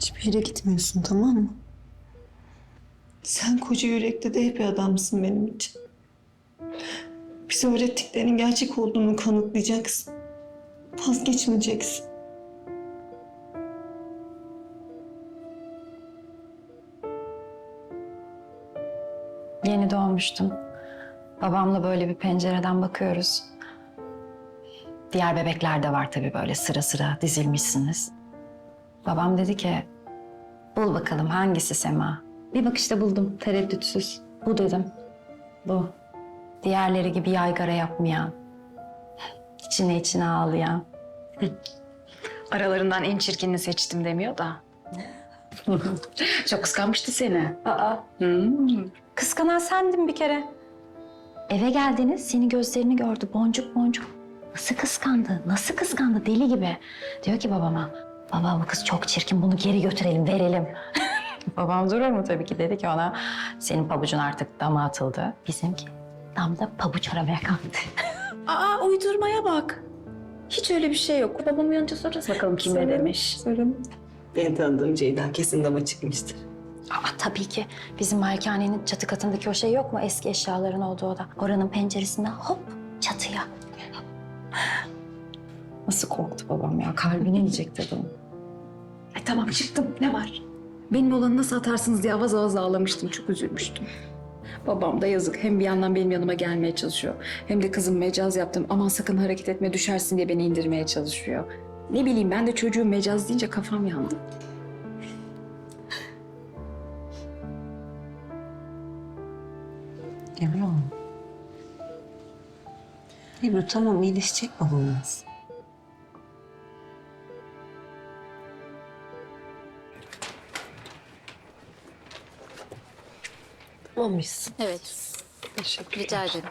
Hiçbir yere gitmiyorsun tamam mı? Sen koca yürekte de bir adamsın benim için. Bize öğrettiklerinin gerçek olduğunu kanıtlayacaksın. Vazgeçmeyeceksin. Yeni doğmuştum. Babamla böyle bir pencereden bakıyoruz. Diğer bebekler de var tabii böyle sıra sıra dizilmişsiniz. Babam dedi ki, bul bakalım hangisi Sema? Bir bakışta buldum, tereddütsüz. Bu dedim. Bu. Diğerleri gibi yaygara yapmayan, içine içine ağlayan. Aralarından en çirkinini seçtim demiyor da. Çok kıskanmıştı seni. Aa, Hmm. kıskanan sendin bir kere. Eve geldiniz, senin gözlerini gördü boncuk boncuk. Nasıl kıskandı, nasıl kıskandı deli gibi. Diyor ki babama, baba bu kız çok çirkin bunu geri götürelim, verelim. Babam durur mu tabii ki dedi ki ona, senin pabucun artık dama atıldı. Bizimki damda pabuç aramaya kalktı. Aa uydurmaya bak. Hiç öyle bir şey yok. Babam uyanınca soracağız bakalım kim ne demiş. Beni tanıdığım Ceyda kesin dama çıkmıştır. Aa, tabii ki bizim malikanenin çatı katındaki o şey yok mu? Eski eşyaların olduğu oda. Oranın penceresinden hop çatıya. Nasıl korktu babam ya? Kalbine inecek dedi. Ay tamam çıktım. Ne var? Benim olanı nasıl atarsınız diye avaz avaz ağlamıştım. Çok üzülmüştüm. Babam da yazık. Hem bir yandan benim yanıma gelmeye çalışıyor. Hem de kızım mecaz yaptım. Aman sakın hareket etme düşersin diye beni indirmeye çalışıyor. Ne bileyim ben de çocuğum mecaz deyince kafam yandı. Ebru. Ebru tamam iyileşecek babamız. Mıyız? Evet. Teşekkür Rica ederim.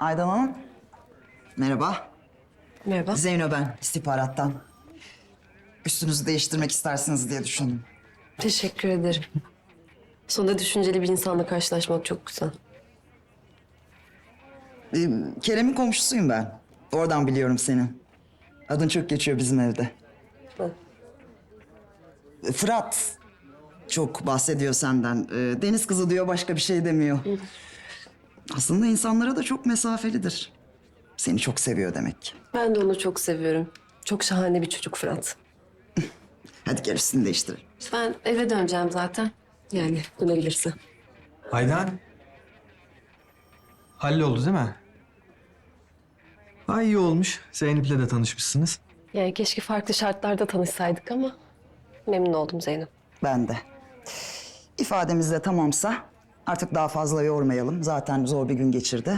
Aydan Hanım. Merhaba. Merhaba. Zeyno ben istihbarattan. Üstünüzü değiştirmek istersiniz diye düşündüm. Teşekkür ederim. Sonunda düşünceli bir insanla karşılaşmak çok güzel. Ee, Kerem'in komşusuyum ben. Oradan biliyorum seni. Adın çok geçiyor bizim evde. Hı. Fırat çok bahsediyor senden. Ee, Deniz kızı diyor başka bir şey demiyor. Aslında insanlara da çok mesafelidir. Seni çok seviyor demek ki. Ben de onu çok seviyorum. Çok şahane bir çocuk Fırat. Hadi gel üstünü değiştirelim. Ben eve döneceğim zaten. Yani dönebilirse. Aydan. Halloldu değil mi? Ha iyi olmuş. Zeynep'le de tanışmışsınız. Yani keşke farklı şartlarda tanışsaydık ama memnun oldum Zeynep. Ben de. İfademiz de tamamsa artık daha fazla yormayalım. Zaten zor bir gün geçirdi.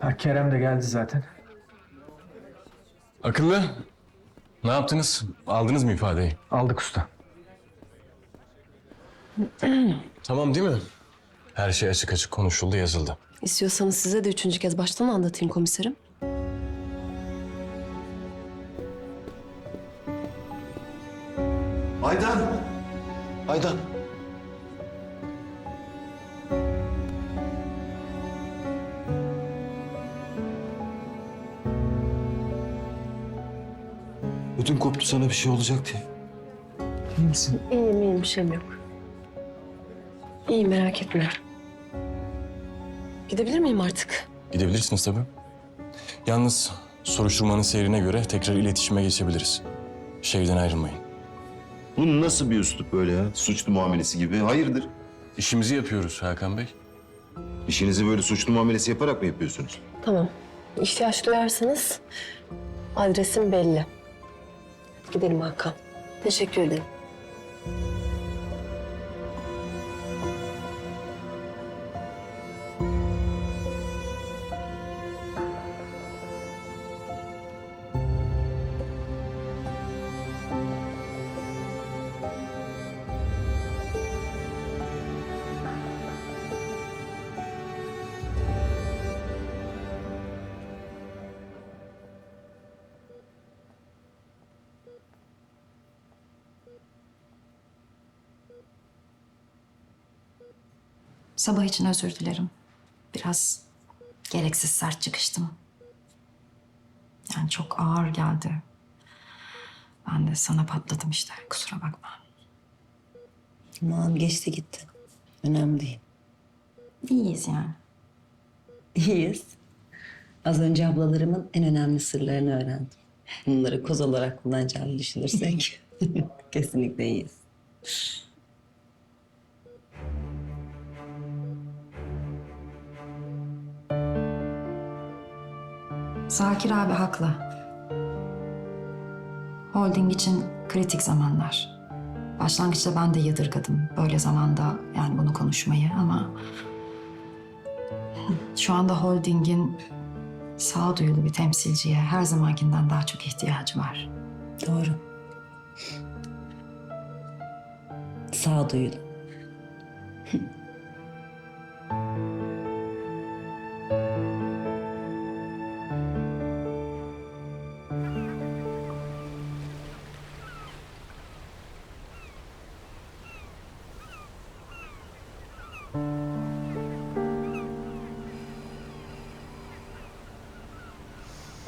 Ha, Kerem de geldi zaten. Akıllı. Ne yaptınız? Aldınız mı ifadeyi? Aldık usta. Tamam değil mi? Her şey açık açık konuşuldu, yazıldı. İstiyorsanız size de üçüncü kez baştan anlatayım komiserim. Aydan! Aydan! Ödüm koptu sana bir şey olacak diye. İyi misin? İyiyim iyiyim bir şeyim yok. İyi merak etme. Gidebilir miyim artık? Gidebilirsiniz tabii. Yalnız soruşturmanın seyrine göre tekrar iletişime geçebiliriz. Şehirden ayrılmayın. Bu nasıl bir üslup böyle ya? Suçlu muamelesi gibi. Hayırdır? İşimizi yapıyoruz Hakan Bey. İşinizi böyle suçlu muamelesi yaparak mı yapıyorsunuz? Tamam. İhtiyaç duyarsanız adresim belli. Gidelim Hakan. Teşekkür ederim. Sabah için özür dilerim. Biraz gereksiz sert çıkıştım. Yani çok ağır geldi. Ben de sana patladım işte. Kusura bakma. Aman geçti gitti. Önemli değil. İyiyiz yani. İyiyiz. Az önce ablalarımın en önemli sırlarını öğrendim. Bunları koz olarak kullanacağını düşünürsek kesinlikle iyiyiz. Zakir abi haklı. Holding için kritik zamanlar. Başlangıçta ben de yadırgadım böyle zamanda yani bunu konuşmayı ama şu anda holdingin sağduyulu bir temsilciye her zamankinden daha çok ihtiyacı var. Doğru. Sağduyulu.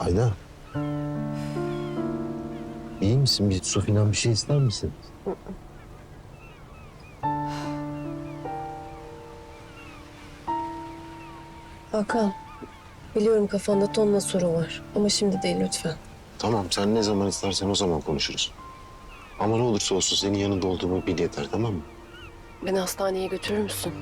Ayda. İyi misin? Bir su falan bir şey ister misin? Hakan, biliyorum kafanda tonla soru var ama şimdi değil lütfen. Tamam sen ne zaman istersen o zaman konuşuruz. Ama ne olursa olsun senin yanında olduğumu bil yeter tamam mı? Beni hastaneye götürür müsün?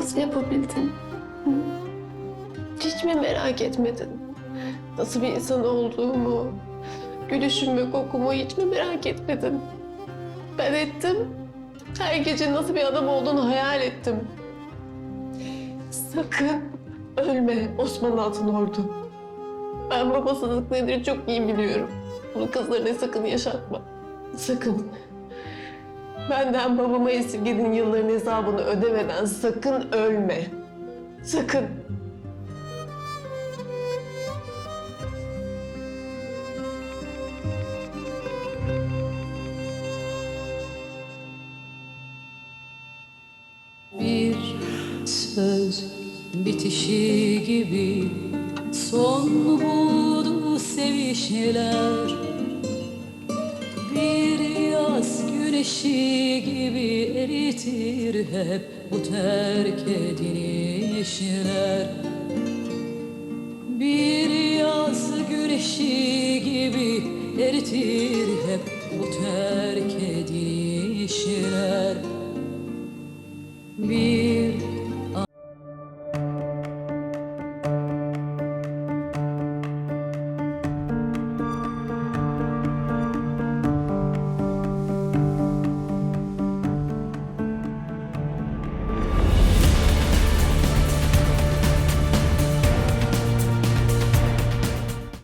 Nasıl yapabildin? Hiç mi merak etmedin? Nasıl bir insan olduğumu, gülüşümü, kokumu hiç mi merak etmedin? Ben ettim. Her gece nasıl bir adam olduğunu hayal ettim. Sakın ölme Osman Altınordu. Ben babasızlık nedir çok iyi biliyorum. Bunu kızlarına sakın yaşatma. Sakın. Benden babama esirgediğin yılların hesabını ödemeden sakın ölme. Sakın. Bir söz bitişi gibi son buldu sevişler güneşi gibi eritir hep bu terk edilişler. Bir yaz güneşi gibi eritir hep bu terk edilişler